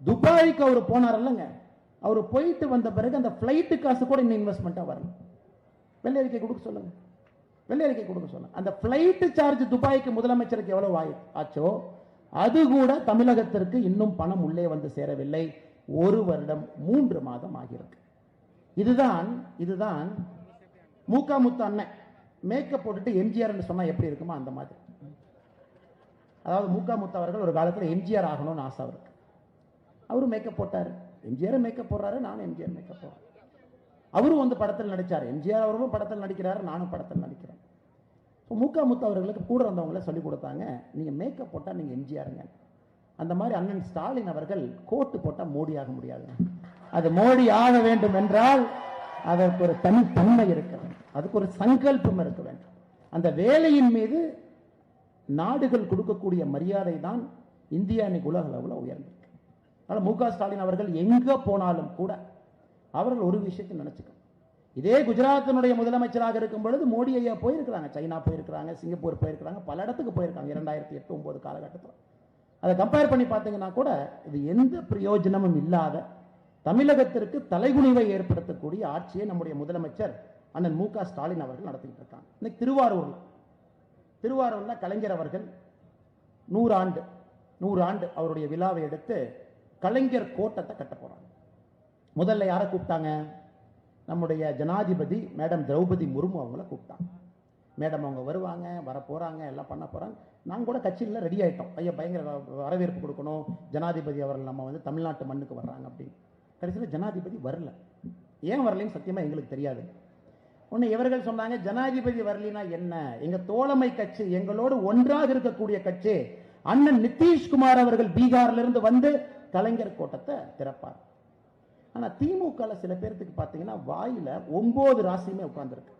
துபாய்க்கு அவர் போனார் இல்லைங்க அவர் போயிட்டு வந்த பிறகு அந்த ஃப்ளைட்டு காசு கூட இன்னும் இன்வெஸ்ட்மெண்ட்டாக வரல வெள்ளை அறிக்கை கொடுக்க சொல்லுங்க. வெள்ளை அறிக்கை கொடுக்க சொல்லுங்க. அந்த ஃப்ளைட்டு சார்ஜ் துபாய்க்கு முதலமைச்சருக்கு எவ்வளவு ஆயி ஆச்சோ? அது கூட தமிழகத்திற்கு இன்னும் பணம் உள்ளே வந்து சேரவில்லை. ஒரு வருடம் மூன்று மாதம் ஆகியிருக்கு. இதுதான் இதுதான் மூக்கா முத்து அண்ணன். மேக்கப் போட்டுட்டு எம்ஜிஆர்னு சொன்னால் எப்படி இருக்குமோ அந்த மாதிரி. அதாவது மூக்கா முத்து அவர்கள் ஒரு காலத்தில் எம்ஜிஆர் ஆகணும்னு ஆசை அவருக்கு. அவரும் மேக்கப் போட்டார். எம்ஜிஆர் மேக்கப் போடுறாரு நானும் எம்ஜிஆர் மேக்கப் போடுறேன். அவரும் வந்து படத்தில் நடிச்சார். எம்ஜிஆர் அவரும் படத்தில் நடிக்கிறாரு நானும் படத்தில் நடிக்கிறேன். ஸோ மூக்கா முத்து அவர்களுக்கு கூட வந்தவங்களே சொல்லி கொடுத்தாங்க நீங்கள் மேக்கப் போட்டால் நீங்கள் எம்ஜிஆருங்க. அந்த மாதிரி அண்ணன் ஸ்டாலின் அவர்கள் கோட்டு போட்டால் மோடி ஆக முடியாது. அது மோடி ஆக வேண்டும் என்றால் அதற்கு ஒரு தனித்தன்மை இருக்க வேண்டும். அதுக்கு ஒரு சங்கல்பம் இருக்க வேண்டும். அந்த வேலையின் மீது நாடுகள் கொடுக்கக்கூடிய மரியாதை தான் இந்தியா இன்னைக்கு உலக அளவில் உயர்ந்தது. அதனால் மு ஸ்டாலின் அவர்கள் எங்கே போனாலும் கூட அவர்கள் ஒரு விஷயத்தை நினச்சிக்கணும். இதே குஜராத்தினுடைய முதலமைச்சராக இருக்கும் பொழுது மோடி ஐயா போயிருக்கிறாங்க. சைனா போயிருக்கிறாங்க சிங்கப்பூர் போயிருக்கிறாங்க பல இடத்துக்கு போயிருக்காங்க இரண்டாயிரத்தி எட்டு ஒம்பது காலகட்டத்தில். அதை கம்பேர் பண்ணி பார்த்தீங்கன்னா கூட இது எந்த பிரயோஜனமும் இல்லாத தமிழகத்திற்கு தலைகுனிவை ஏற்படுத்தக்கூடிய ஆட்சியை நம்முடைய முதலமைச்சர் அண்ணன் மு க. ஸ்டாலின் அவர்கள் நடத்திக்கிட்டு இருக்காங்க. இன்னைக்கு திருவாரூர் திருவாரூர்ல கலைஞர் அவர்கள் நூறு ஆண்டு நூறு ஆண்டு அவருடைய விழாவை எடுத்து கலைஞர் கோட்டத்தை கட்ட போறாங்க. முதல்ல யாரை கூப்பிட்டாங்க? நம்முடைய ஜனாதிபதி மேடம் திரௌபதி முர்மு அவங்கள கூப்பிட்டாங்க. மேடம் அவங்க வருவாங்க வர போகிறாங்க எல்லாம் பண்ண போகிறாங்க நாங்கள் கூட கட்சியில் ரெடி ஆகிட்டோம் ஐயா பயங்கர வரவேற்பு கொடுக்கணும். ஜனாதிபதி அவர்கள் நம்ம வந்து தமிழ்நாட்டு மண்ணுக்கு வர்றாங்க அப்படின்னு. கடைசியில் ஜனாதிபதி வரல. ஏன் வரலன்னு சத்தியமாக எங்களுக்கு தெரியாது. ஒன்று இவர்கள் சொன்னாங்க ஜனாதிபதி வரலினா என்ன? எங்கள் தோழமை கட்சி எங்களோடு ஒன்றாக இருக்கக்கூடிய கட்சி. அண்ணன் நிதிஷ்குமார் அவர்கள் பீகார்லேருந்து வந்து கலைஞர் கோட்டத்தை திறப்பார். ஆனால் திமுக சில பேர்த்துக்கு பார்த்தீங்கன்னா வாயில் ஒம்பது ராசியுமே உட்காந்துருக்கு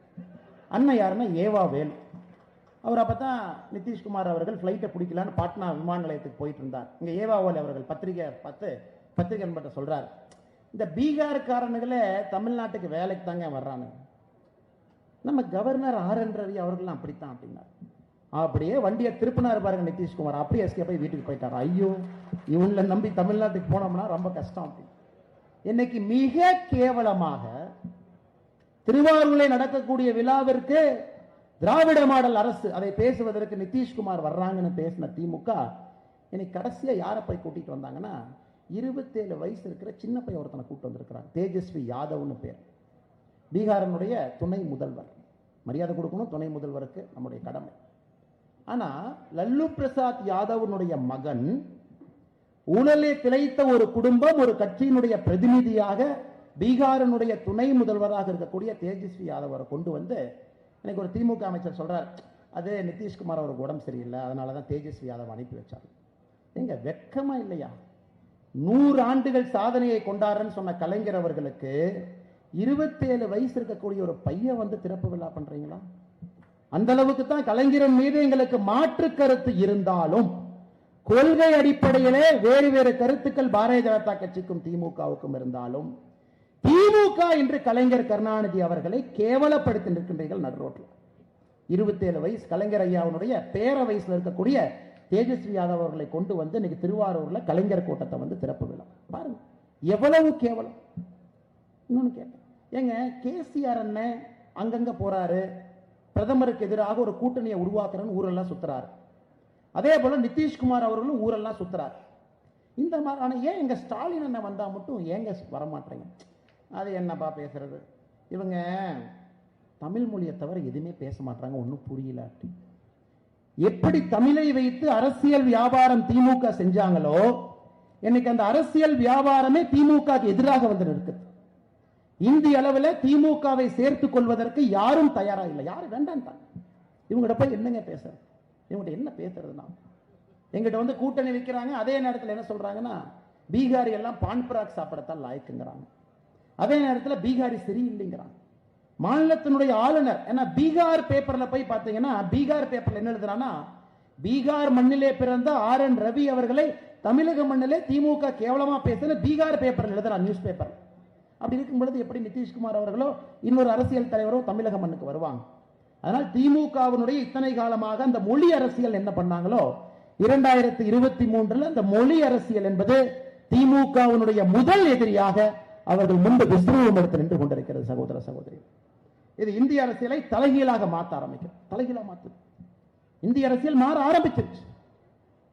அண்ணன் யாருன்னா ஏவா வேலு. அவர் அப்பதான் நிதிஷ்குமார் அவர்கள் ஃப்ளைட்டை பிடிக்கலான்னு பாட்னா விமான நிலையத்துக்கு போயிட்டு இருந்தார் இங்கே ஏவா வேலு அவர்கள் பத்திரிகை பார்த்து பத்திரிகை நண்பர்கிட்ட சொல்கிறார் இந்த பீகார்காரனுகளே தமிழ்நாட்டுக்கு வேலைக்கு தாங்க வர்றாங்க நம்ம கவர்னர் ஆர் என் ரவி அவர்கள்லாம் அப்படித்தான் அப்படின்னார். அப்படியே வண்டியை திருப்பினார் பாருங்க நிதிஷ்குமார். அப்படியே எஸ்கே போய் வீட்டுக்கு போயிட்டார். ஐயோ இவங்கள நம்பி தமிழ்நாட்டுக்கு போனோம்னா ரொம்ப கஷ்டம் அப்படின்னு இன்னைக்கு மிக கேவலமாக திருவாரூரில் நடக்கக்கூடிய விழாவிற்கு திராவிட மாடல் அரசு அதை பேசுவதற்கு நிதிஷ்குமார் வர்றாங்கன்னு பேசின திமுக இன்னைக்கு கடைசியாக யாரை போய் கூட்டிட்டு வந்தாங்கன்னா இருபத்தேழு வயசு இருக்கிற சின்ன பையன் ஒருத்தனை கூட்டு வந்திருக்கிறாங்க தேஜஸ்வி யாதவ்னு பேர். பீகாரினுடைய துணை முதல்வர். மரியாதை கொடுக்கணும் துணை முதல்வருக்கு நம்முடைய கடமை. ஆனால் லல்லு பிரசாத் யாதவனுடைய மகன் ஊழலே திளைத்த ஒரு குடும்பம் ஒரு கட்சியினுடைய பிரதிநிதியாக பீகாரினுடைய துணை முதல்வராக இருக்கக்கூடிய தேஜஸ்வி யாதவரை கொண்டு வந்து எனக்கு ஒரு திமுக அமைச்சர் சொல்கிறார் அது நிதிஷ்குமார் அவருக்கு உடம்பு சரியில்லை அதனால தான் தேஜஸ்வி யாதவ் அனுப்பி வச்சார். எங்க வெக்கமா இல்லையா? நூறு ஆண்டுகள் சாதனையை கொண்டாருன்னு சொன்ன கலைஞர் அவர்களுக்கு இருபத்தேழு வயசு இருக்கக்கூடிய ஒரு பையன் வந்து திறப்பு விழா பண்ணுறீங்களா அந்த அளவுக்கு தான் கலைஞரின் மீது எங்களுக்கு மாற்று கருத்து இருந்தாலும் கொள்கை அடிப்படையிலே வேறு வேறு கருத்துக்கள் பாரதிய ஜனதா கட்சிக்கும் திமுகவுக்கும் இருந்தாலும் திமுக இன்று கலைஞர் கருணாநிதி அவர்களை கேவலப்படுத்தி நிற்கின்றீர்கள் நடுரோட்டில். இருபத்தேழு வயசு கலைஞர் ஐயாவுடைய பேர வயசுல இருக்கக்கூடிய தேஜஸ்வி யாதவ் அவர்களை கொண்டு வந்து இன்னைக்கு திருவாரூர்ல கலைஞர் கூட்டத்தை வந்து திறப்பு விழா. பாருங்க எவ்வளவு கேவலம். இன்னொன்னு கேட்டேன். ஏங்க கேசிஆர் அண்ணன் அங்கங்க போறாரு. பிரதமருக்கு எதிராக ஒரு கூட்டணியை உருவாக்குறேன்னு ஊரெல்லாம் சுத்துறாரு. அதே போல நிதிஷ்குமார் அவர்களும் ஊரெல்லாம் சுத்துறாரு. இந்த மாதிரி ஆனால் ஏன் எங்கள் ஸ்டாலின் என்ன வந்தால் மட்டும் ஏங்க வர மாட்டேங்க அது என்னப்பா பேசுறது? இவங்க தமிழ் மொழியை தவிர எதுவுமே பேச மாட்டாங்க ஒன்றும் புரியல. எப்படி தமிழை வைத்து அரசியல் வியாபாரம் திமுக செஞ்சாங்களோ இன்னைக்கு அந்த அரசியல் வியாபாரமே திமுக எதிராக வந்து நிற்குது. இந்திய அளவில் திமுகவை சேர்த்துக் கொள்வதற்கு யாரும் தயாரா இல்லை. யாரும் வேண்டாம் இவங்ககிட்ட போய் என்னங்க பேசுறது? இவங்ககிட்ட என்ன பேசுறதுனா எங்கிட்ட வந்து கூட்டணி வைக்கிறாங்க. அதே நேரத்தில் என்ன சொல்றாங்கன்னா பீகாரி எல்லாம் பான்பராக் சாப்பிடத்தான் லாய்க்குங்கிறாங்க. அதே நேரத்தில் பீகாரி சரியில்லைங்கிறாங்க. மாநிலத்தினுடைய ஆளுநர் ஏன்னா பீகார் பேப்பர்ல போய் பார்த்தீங்கன்னா பீகார் பேப்பர்ல என்ன எழுதுறான்னா பீகார் மண்ணிலே பிறந்த ஆர் என் ரவி அவர்களை தமிழக மண்ணிலே திமுக கேவலமா பேசுன பீகார் பேப்பரில் எழுதுறான் நியூஸ் பேப்பர் அப்படி இருக்கும் பொழுது எப்படி நிதிஷ்குமார் அவர்களோ இன்னொரு அரசியல் தலைவரோ தமிழக மண்ணுக்கு வருவாங்க. அதனால் திமுகவினுடைய இத்தனை காலமாக அந்த மொழி அரசியல் என்ன பண்ணாங்களோ இரண்டாயிரத்தி இருபத்தி மூன்றுல அந்த மொழி அரசியல் என்பது திமுகவினுடைய முதல் எதிரியாக அவர்கள் முன்பு விஸ்வரூபம் எடுத்து நின்று கொண்டிருக்கிறது சகோதர சகோதரி. இது இந்திய அரசியலை தலைகீழாக மாற்ற ஆரம்பிக்கும் தலைகீழா மாத்து இந்திய அரசியல் மாற ஆரம்பிச்சிருச்சு.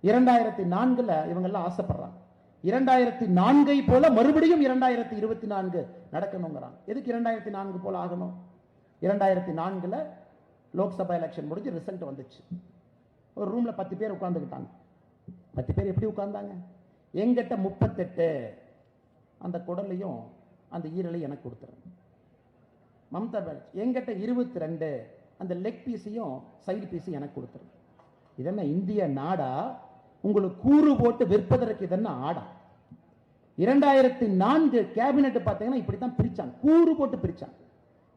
இரண்டாயிரத்தி நான்குல இவங்கெல்லாம் ஆசைப்படுறாங்க. இரண்டாயிரத்தி நான்கை போல மறுபடியும் இரண்டாயிரத்தி இருபத்தி நான்கு நடக்கணுங்கிறான். எதுக்கு இரண்டாயிரத்தி நான்கு போல ஆகணும்? இரண்டாயிரத்தி நான்கில் லோக்சபா எலெக்ஷன் முடிஞ்சு ரிசல்ட் வந்துச்சு. ஒரு ரூமில் பத்து பேர் உட்காந்துக்கிட்டாங்க பத்து பேர் எப்படி உட்காந்தாங்க எங்கிட்ட முப்பத்தெட்டு. அந்த குடலையும் அந்த ஈரலையும் எனக்கு கொடுத்துருங்க. மம்தா பானர்ஜி எங்கிட்ட இருபத்தி ரெண்டு. அந்த லெக் பீஸையும் சைடு பீஸையும் எனக்கு கொடுத்துருங்க. இதென்ன இந்திய நாடா? உங்களுக்கு கூறு போட்டு விற்பதற்கு இதென்ன ஆடா? இரண்டாயிரத்தி நான்கு கேபினெட் பார்த்தீங்கன்னா இப்படித்தான் பிரிச்சாங்க. கூறு போட்டு பிரிச்சாங்க.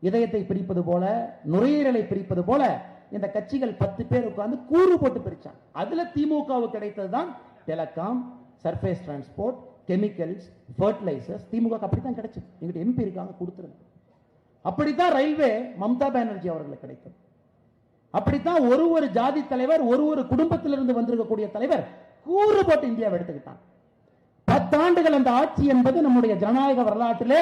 இதயத்தை பிரிப்பது போல நுரையீரலை பிரிப்பது போல இந்த கட்சிகள் பத்து பேர் உட்கார்ந்து கூறு போட்டு பிரிச்சாங்க. அதுல திமுகவுக்கு கிடைத்தது தான் telecom surface transport chemicals fertilisers DMK அப்படித்தான் கிடைச்சது. எங்கிட்ட எம்பி இருக்காங்க கொடுத்துருங்க. அப்படித்தான் ரயில்வே மம்தா பானர்ஜி அவர்களுக்கு கிடைத்தது. அப்படித்தான் ஒரு ஒரு ஜாதி தலைவர் ஒரு ஒரு குடும்பத்திலிருந்து வந்திருக்கக்கூடிய தலைவர் கூறு போட்டு இந்தியாவை எடுத்துக்கிட்டான் பத்தாண்டுகள் அந்த ஆட்சி என்பது நம்முடைய ஜனநாயக வரலாற்றிலே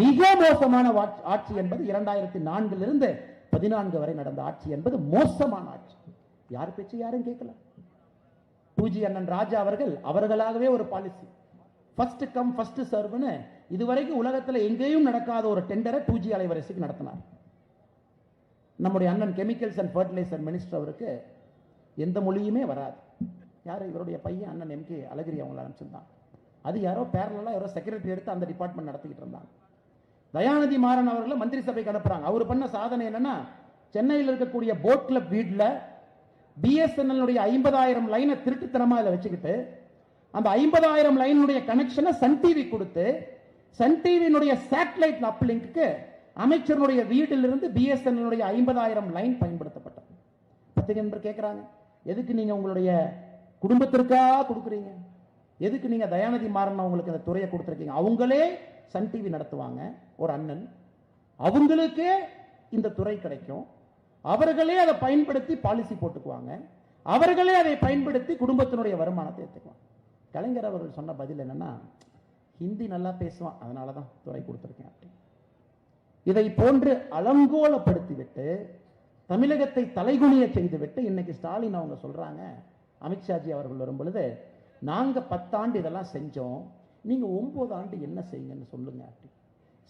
மிக மோசமான ஆட்சி என்பது இரண்டாயிரத்தி நான்கிலிருந்து பதினான்கு வரை நடந்த ஆட்சி என்பது மோசமான ஆட்சி. யார் பேச்சு யாரும் கேட்கல. பூஜி அண்ணன் ராஜா அவர்கள் அவர்களாகவே ஒரு பாலிசி ஃபர்ஸ்ட் கம் ஃபர்ஸ்ட் சர்வ்னு இதுவரைக்கும் உலகத்துல எங்கேயும் நடக்காத ஒரு டெண்டரை பூஜி அலைவரிசைக்கு நடத்தினார். நம்முடைய அண்ணன் கெமிக்கல்ஸ் அண்ட் ஃபர்டிலைசர் மினிஸ்டர் அவருக்கு எந்த மொழியுமே வராது. யார்? இவருடைய பையன் அண்ணன் எம்கே அழகிரி அவங்கள அனுப்பிச்சிருந்தான். அது யாரோ பேரலாக யாரோ செக்ரட்டரி எடுத்து அந்த டிபார்ட்மெண்ட் நடத்திக்கிட்டு இருந்தாங்க. தயாநிதி மாறன் அவர்களை மந்திரி சபைக்கு அனுப்புறாங்க. அவர் பண்ண சாதனை என்னன்னா சென்னையில் இருக்கக்கூடிய போட் கிளப் வீட்டில் பிஎஸ்என்எல் ஐம்பதாயிரம் லைனை திருட்டுத்தனமாக இதில் வச்சுக்கிட்டு அந்த ஐம்பதாயிரம் லைனுடைய கனெக்ஷனை சன் டிவி கொடுத்து சன் டிவியினுடைய சேட்டலைட் அப்லிங்க்கு அமைச்சருடைய வீட்டிலிருந்து பிஎஸ்என்எல் ஐம்பதாயிரம் லைன் பயன்படுத்தப்பட்டது. பத்திரிகை நண்பர் கேட்குறாங்க எதுக்கு நீங்க உங்களுடைய குடும்பத்திற்கா கொடுக்குறீங்க? எதுக்கு நீங்க தயாநிதி மாறன் அவங்களுக்கு இந்த துறையை கொடுத்துருக்கீங்க? அவங்களே சன் டிவி நடத்துவாங்க ஒரு அண்ணன். அவங்களுக்கே இந்த துறை கிடைக்கும். அவர்களே அதை பயன்படுத்தி பாலிசி போட்டுக்குவாங்க. அவர்களே அதை பயன்படுத்தி குடும்பத்தினுடைய வருமானத்தை எடுத்துக்குவாங்க கலைஞர் அவர்கள் சொன்ன பதில் என்னன்னா ஹிந்தி நல்லா பேசுவான் அதனால தான் துறை கொடுத்துருக்கேன் அப்படி. இதை போன்று அலங்கோலப்படுத்திவிட்டு தமிழகத்தை தலைகுனிய செய்துவிட்டு இன்னைக்கு ஸ்டாலின் அவங்க சொல்றாங்க அமித்ஷாஜி அவர்கள் வரும் பொழுது நாங்க பத்தாண்டு இதெல்லாம் செஞ்சோம். நீங்க ஒன்பது ஆண்டு என்ன செய்யுங்கன்னு சொல்லுங்க. அப்படி.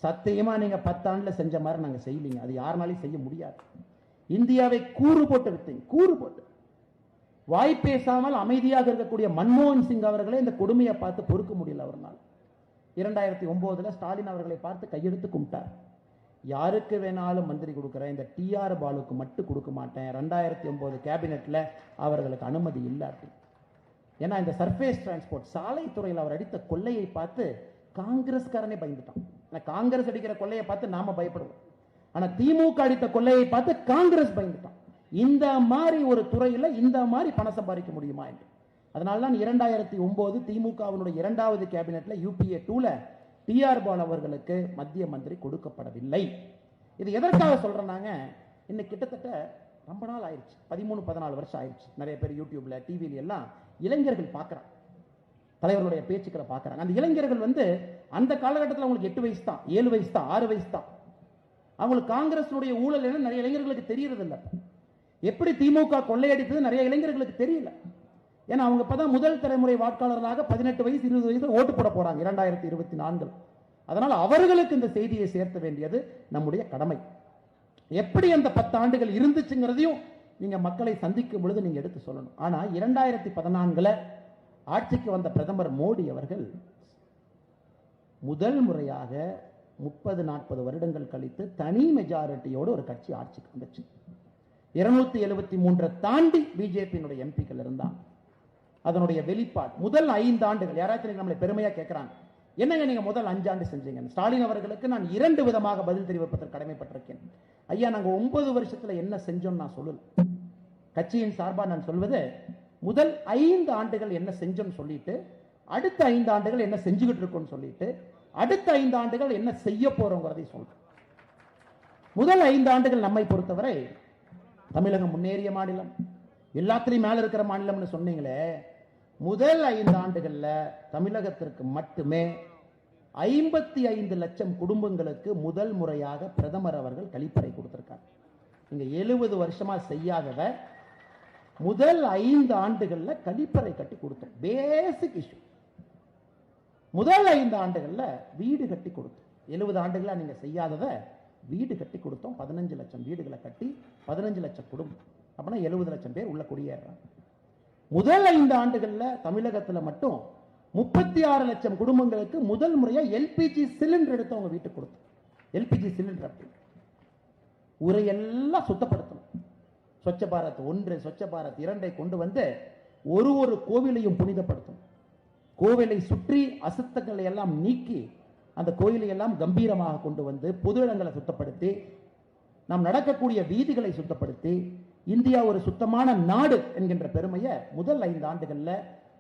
சத்தியமா நீங்க பத்தாண்டுல செஞ்ச மாதிரி நாங்க செய்யலீங்க. அது யாருனாலையும் செய்ய முடியாது. இந்தியாவை கூறு போட்டு விட்டீங்க. கூறு போட்டு. வாய் பேசாமல் அமைதியாக இருக்கக்கூடிய மன்மோகன் சிங் அவர்களே இந்த கொடுமையை பார்த்து பொறுக்க முடியல அவர்னால். இரண்டாயிரத்தி ஒன்பதுல ஸ்டாலின் அவர்களை பார்த்து கையெழுத்து கும்பிட்டார். யாருக்கு வேணாலும் மந்திரி கொடுக்குறேன் இந்த டிஆர் பாலுக்கு மட்டும் கொடுக்க மாட்டேன். ரெண்டாயிரத்தி ஒம்பது கேபினெட்டில் அவர்களுக்கு அனுமதி இல்லாட்டி ஏன்னா இந்த சர்ஃபேஸ் டிரான்ஸ்போர்ட் சாலைத்துறையில் அவர் அடித்த கொள்ளையை பார்த்து காங்கிரஸ்காரனே பயந்துட்டான். ஆனால் காங்கிரஸ் அடிக்கிற கொள்ளையை பார்த்து நாம பயப்படுவோம். ஆனால் திமுக அடித்த கொள்ளையை பார்த்து காங்கிரஸ் பயந்துட்டான். இந்த மாதிரி ஒரு துறையில் இந்த மாதிரி பணம் சம்பாதிக்க முடியுமா என்று. அதனால தான் இரண்டாயிரத்தி ஒன்பது திமுகவினுடைய இரண்டாவது கேபினெட்டில் யூபிஏ டூவில் டிஆர் பால் அவர்களுக்கு மத்திய மந்திரி கொடுக்கப்படவில்லை. இது எதற்காக சொல்றேன்னாங்க இன்னைக்கு கிட்டத்தட்ட ரொம்ப நாள் ஆயிடுச்சு. பதிமூணு பதினாலு வருஷம் ஆயிடுச்சு. நிறைய பேர் யூடியூப்ல டிவியில எல்லாம் இளைஞர்கள் பார்க்குறாங்க. தலைவர்களுடைய பேச்சுக்களை பார்க்குறாங்க. அந்த இளைஞர்கள் வந்து அந்த காலகட்டத்தில் அவங்களுக்கு எட்டு வயசு தான் ஏழு வயசு தான் ஆறு வயசு தான். அவங்களுக்கு காங்கிரஸுடைய ஊழல் என்ன நிறைய இளைஞர்களுக்கு தெரியறது இல்லை எப்படி திமுக கொள்ளையடித்தது நிறைய இளைஞர்களுக்கு தெரியல. ஏன்னா அவங்க இப்பதான் முதல் தலைமுறை வாக்காளர்களாக பதினெட்டு வயசு இருபது வயசுல ஓட்டு போட போறாங்க இரண்டாயிரத்தி இருபத்தி நான்கு. அதனால் அவர்களுக்கு இந்த செய்தியை சேர்த்த வேண்டியது நம்முடைய கடமை. எப்படி அந்த பத்து ஆண்டுகள் இருந்துச்சுங்கிறதையும் நீங்க மக்களை சந்திக்கும் பொழுது நீங்க எடுத்து சொல்லணும். ஆனா இரண்டாயிரத்தி பதினான்குல ஆட்சிக்கு வந்த பிரதமர் மோடி அவர்கள் முதல் முறையாக முப்பது நாற்பது வருடங்கள் கழித்து தனி மெஜாரிட்டியோடு ஒரு கட்சி ஆட்சிக்கு வந்துச்சு. இருநூத்தி எழுபத்தி மூன்றை தாண்டி பிஜேபியினுடைய எம்பிக்கள் இருந்தான் அதனுடைய வெளிப்பாடு. முதல் ஐந்து ஆண்டுகள் யாராச்சும் நம்மளை பெருமையா கேட்கிறாங்க என்னங்க நீங்க முதல் அஞ்சாண்டு செஞ்சீங்க ஸ்டாலின் அவர்களுக்கு நான் இரண்டு விதமாக பதில் தெரிவிப்பதற்கு கடமைப்பட்டிருக்கேன். ஐயா நாங்க ஒன்பது வருஷத்துல என்ன செஞ்சோம்னு நான் சொல்லல. கட்சியின் சார்பா நான் சொல்வது முதல் ஐந்து ஆண்டுகள் என்ன செஞ்சோம்னு சொல்லிட்டு அடுத்த ஐந்து ஆண்டுகள் என்ன செஞ்சுக்கிட்டு இருக்கோம்னு சொல்லிட்டு அடுத்த ஐந்து ஆண்டுகள் என்ன செய்ய போறோங்கிறதை சொல்றேன். முதல் ஐந்து ஆண்டுகள் நம்மை பொறுத்தவரை தமிழகம் முன்னேறிய மாநிலம். எல்லாத்துலயும் மேல இருக்கிற மாநிலம்னு சொன்னீங்களே முதல் ஐந்து ஆண்டுகளில் தமிழகத்திற்கு மட்டுமே ஐம்பத்தி ஐந்து லட்சம் குடும்பங்களுக்கு முதல் முறையாக பிரதமர் அவர்கள் கழிப்பறை கொடுத்திருக்கார். நீங்கள் எழுபது வருஷமாக செய்யாதத முதல் ஐந்து ஆண்டுகளில் கழிப்பறை கட்டி கொடுத்தோம் பேசிக் இஷ்யூ முதல் ஐந்து ஆண்டுகளில் வீடு கட்டி கொடுத்தோம் எழுபது ஆண்டுகளாக நீங்கள் செய்யாதத வீடு கட்டி கொடுத்தோம். பதினஞ்சு லட்சம் வீடுகளை கட்டி பதினஞ்சு லட்சம் குடும்பம். அப்படின்னா எழுபது லட்சம் பேர் உள்ள குடியேறாங்க முதல் ஐந்து ஆண்டுகளில் தமிழகத்தில் மட்டும் முப்பத்தி ஆறு லட்சம் குடும்பங்களுக்கு முதல் முறையாக எல்பிஜி சிலிண்டர் எடுத்து அவங்க வீட்டுக்கு கொடுத்தோம். எல்பிஜி சிலிண்டர் அப்படி. உரையெல்லாம் சுத்தப்படுத்தணும். சொச்ச பாரத் ஒன்று சொச்ச பாரத் இரண்டை கொண்டு வந்து ஒரு ஒரு கோவிலையும் புனிதப்படுத்தும் கோவிலை சுற்றி அசுத்தங்களை எல்லாம் நீக்கி அந்த கோயிலை எல்லாம் கம்பீரமாக கொண்டு வந்து பொது இடங்களை சுத்தப்படுத்தி நாம் நடக்கக்கூடிய வீதிகளை சுத்தப்படுத்தி இந்தியா ஒரு சுத்தமான நாடு என்கின்ற பெருமையை முதல் ஐந்து ஆண்டுகள்ல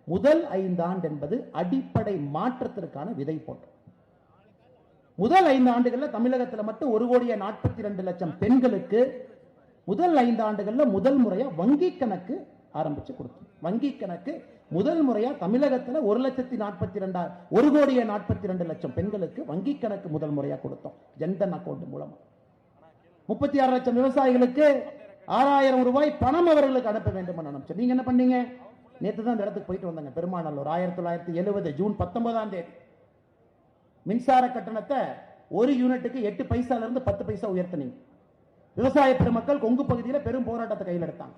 முதல் ஐந்து ஆண்டு என்பது அடிப்படை மாற்றத்திற்கான விதை போன்றது முதல் ஐந்து ஆண்டுகள்ல தமிழகத்துல மட்டும் ஒரு கோடியே நாற்பத்தி ரெண்டு லட்சம் பெண்களுக்கு முதல் ஐந்து ஆண்டுகள்ல முதல் முறையா வங்கி கணக்கு ஆரம்பிச்சு கொடுத்தோம் வங்கி கணக்கு முதல் முறையா தமிழகத்துல ஒரு லட்சத்தி நாற்பத்தி ரெண்டாயிரம் ஒரு கோடியே நாற்பத்தி ரெண்டு லட்சம் பெண்களுக்கு வங்கி கணக்கு முதல் முறையா கொடுத்தோம் ஜன்தன் அக்கௌண்ட் மூலமா. முப்பத்தி ஆறு லட்சம் விவசாயிகளுக்கு ஆறாயிரம் ரூபாய் பணம் அவர்களுக்கு அனுப்ப வேண்டும் என்று நினைச்சோம் நீங்க என்ன பண்ணீங்க? நேற்று தான் இந்த இடத்துக்கு போயிட்டு வந்தாங்க. பெருமாநல்லூர் ஆயிரத்தி தொள்ளாயிரத்தி எழுபது ஜூன் பத்தொன்பதாம் தேதி. மின்சார கட்டணத்தை ஒரு யூனிட்டுக்கு எட்டு பைசால இருந்து பத்து பைசா உயர்த்தினீங்க. விவசாய பெருமக்கள் கொங்கு பகுதியில் பெரும் போராட்டத்தை கையில் எடுத்தாங்க.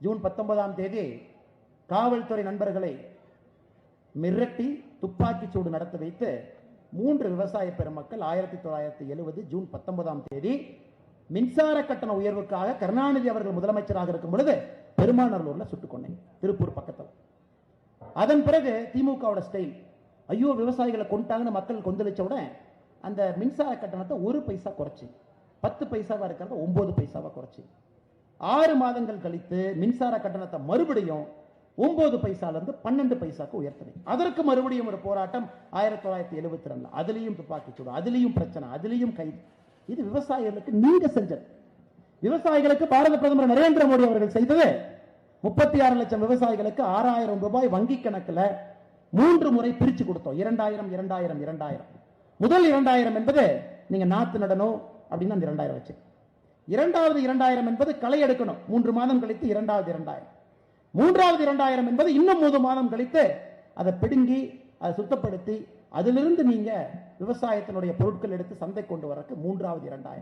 ஜூன் பத்தொன்பதாம் தேதி காவல்துறை நண்பர்களை மிரட்டி துப்பாக்கி சூடு நடத்த வைத்து மூன்று விவசாய பெருமக்கள் ஆயிரத்தி தொள்ளாயிரத்தி எழுபது ஜூன் பத்தொன்பதாம் தேதி மின்சார கட்டண உயர்வுக்காக கருணாநிதி அவர்கள் முதலமைச்சராக இருக்கும் பொழுது பெருமாநல்லூர்ல சுட்டுக் கொண்டேன் திருப்பூர் பக்கத்தில். அதன் பிறகு திமுகவோட ஸ்டைல் ஐயோ விவசாயிகளை கொண்டாங்கன்னு மக்கள் கொந்தளிச்ச உடனே அந்த மின்சார கட்டணத்தை ஒரு பைசா குறைச்சி பத்து பைசாவா இருக்கிறத ஒன்பது பைசாவா குறைச்சி. ஆறு மாதங்கள் கழித்து மின்சார கட்டணத்தை மறுபடியும் ஒன்பது பைசால இருந்து பன்னெண்டு பைசாக்கு உயர்த்தினேன். அதற்கு மறுபடியும் ஒரு போராட்டம் ஆயிரத்தி தொள்ளாயிரத்தி எழுபத்தி ரெண்டுல. அதுலயும் துப்பாக்கிச்சூடு அதுலயும் பிரச்சனை அதுலயும் கைது. இது விவசாயிகளுக்கு நீங்க செஞ்சது விவசாயிகளுக்கு பாரத பிரதமர் நரேந்திர மோடி அவர்கள் செய்தது முப்பத்தி ஆறு லட்சம் விவசாயிகளுக்கு ஆறாயிரம் ரூபாய் வங்கி கணக்கில் மூன்று முறை பிரிச்சு கொடுத்தோம். இரண்டாயிரம் இரண்டாயிரம் இரண்டாயிரம். முதல் இரண்டாயிரம் என்பது நீங்க நாத்து நடணும் அப்படின்னு அந்த இரண்டாயிரம் வச்சு. இரண்டாவது இரண்டாயிரம் என்பது களை எடுக்கணும். மூன்று மாதம் கழித்து இரண்டாவது இரண்டாயிரம். மூன்றாவது இரண்டாயிரம் என்பது இன்னும் மூன்று மாதம் கழித்து அதை பிடுங்கி அதை சுத்தப்படுத்தி அதிலிருந்து நீங்க விவசாயத்தினுடைய பொருட்கள் எடுத்து சந்தை கொண்டு வரக்கு மூன்றாவது இரண்டாயிரம்.